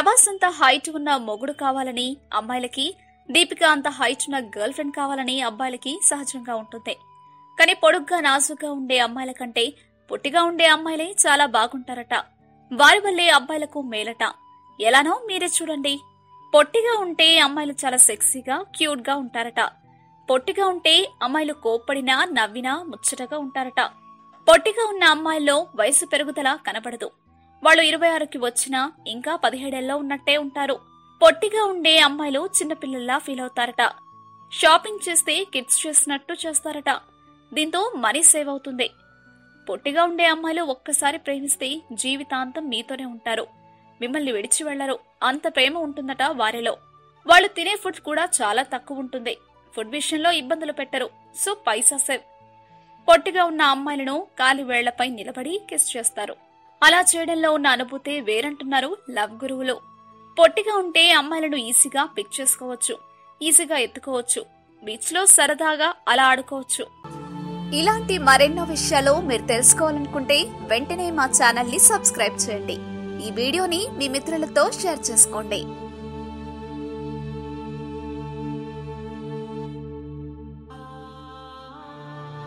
ప్రభాస్ అంత హైట్ ఉన్న మొగుడు కావాలని అమ్మాయిలకి దీపిక అంత హైట్ ఉన్న గర్ల్ ఫ్రెండ్ కావాలని అబ్బాయిలకి సహజంగా ఉంటుంది. కానీ పొడుగ్గా నాజుగా ఉండే అమ్మాయిల కంటే పొట్టిగా ఉండే అమ్మాయిలే చాలా బాగుంటారట. వారి వల్లే అబ్బాయిలకు మేలట. ఎలానో మీరే చూడండి. పొట్టిగా ఉంటే అమ్మాయిలు చాలా సెక్సీగా క్యూట్గా ఉంటారట. పొట్టిగా ఉంటే అమ్మాయిలు కోప్పడినా నవ్వినా ముచ్చటగా ఉంటారట. పొట్టిగా ఉన్న అమ్మాయిల్లో వయసు పెరుగుదల కనపడదు వాళ్ళు ఇరవై ఆరుకి వచ్చినా ఇంకా పదిహేడేళ్ళలో ఉన్నట్టే ఉంటారు. పొట్టిగా ఉండే అమ్మాయిలు చిన్నపిల్లల్లా ఫీల్ అవుతారట. షాపింగ్ చేస్తే కిడ్స్ చేసినట్టు చేస్తారట. దీంతో మనీ సేవ్ అవుతుంది. పొట్టిగా ఉండే అమ్మాయిలు ఒక్కసారి ప్రేమిస్తే జీవితాంతం మీతోనే ఉంటారు. మిమ్మల్ని విడిచి వెళ్ళరు అంత ప్రేమ ఉంటుందట వారిలో. వాళ్ళు తినే ఫుడ్ కూడా చాలా తక్కువ ఉంటుంది. ఫుడ్ విషయంలో ఇబ్బందులు పెట్టరు. సో పైసా సేవ్. పొట్టిగా ఉన్న అమ్మాయిలను కాలి వేళ్ళపై నిలబడి కిస్ చేస్తారు. అలా చేయడంలో ఉన్న అనుభూతే వేరంటున్నారు లవ్ గురువులు. పొట్టిగా ఉంటే అమ్మాయిలను ఈజీగా పిక్ చేసుకోవచ్చు ఈజీగా ఎత్తుకోవచ్చు బీచ్లో సరదాగా అలా ఆడుకోవచ్చు. ఇలాంటి మరెన్నో విషయాలు మీరు తెలుసుకోవాలనుకుంటే వెంటనే మా ఛానల్ని సబ్స్క్రైబ్ చేయండి. ఈ వీడియోని మీ మిత్రులతో షేర్ చేసుకోండి.